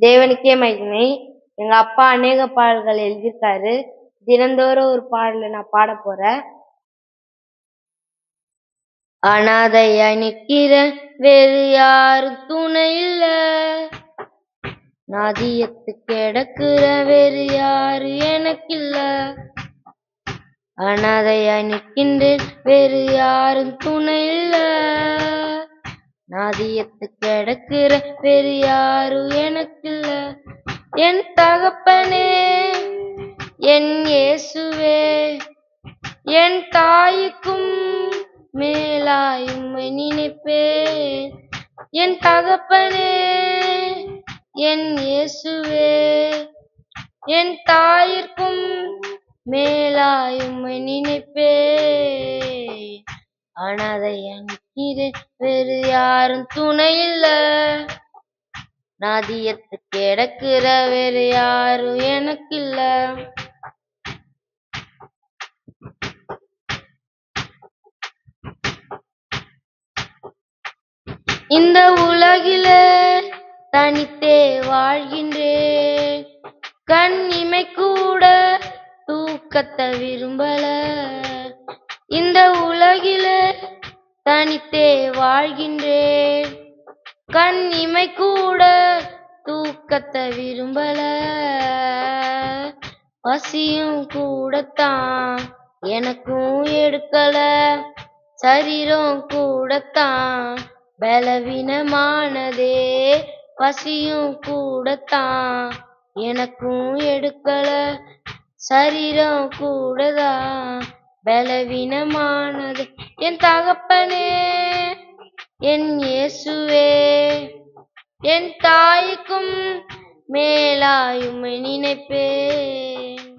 தேவனுக்கே மகிமை. எங்க அப்பா அநேக பாடல்கள் எழுதியிருக்காரு. தினந்தோறும் ஒரு பாடலை நான் பாட போறேன். அனாதையா நிக்கிற வேறு யாரும் துணை இல்ல. நாதியத்து கிடக்குற வேறு யாரு எனக்கில்ல. அனாதையா நிற்கின்றேன் வேறு யாரும் துணை இல்ல. நாதியத்து கிடக்குற வேறு யாரும் எனக்கில்ல என் தகப்பனே என் இயேசுவே என் தாய்க்கும் மேலாயும் நினைப்பே என் தகப்பனே என் இயேசுவே என் தாயிற்கும் மேலாயும் நினைப்பே அனாதையா நிற்கிறேன் வேறு யாரும் துணை இல்ல. நாதியத்து கிடக்குற வேறு யாரும் எனக்கு இல்ல இந்த உலகிலே தனித்தே வாழ்கின்றேன். கண் இமை கூட தூக்கத்தை விரும்பல. இந்த உலகில் தனித்தே வாழ்கின்றேன். கண் இமை கூட தூக்கத்தை விரும்பல. பசியும் கூடத்தான் எனக்கும் எடுக்கல. சரீரம் கூடத்தான் பலவீனமானதே. பசியும் கூடத்தான் எனக்கும் எடுக்கல. சரீரம் கூடதான் பலவீனமானது. என் தகப்பனே என் இயேசுவே என் தாய்க்கும் மேலாயுமை நினைப்பேன்.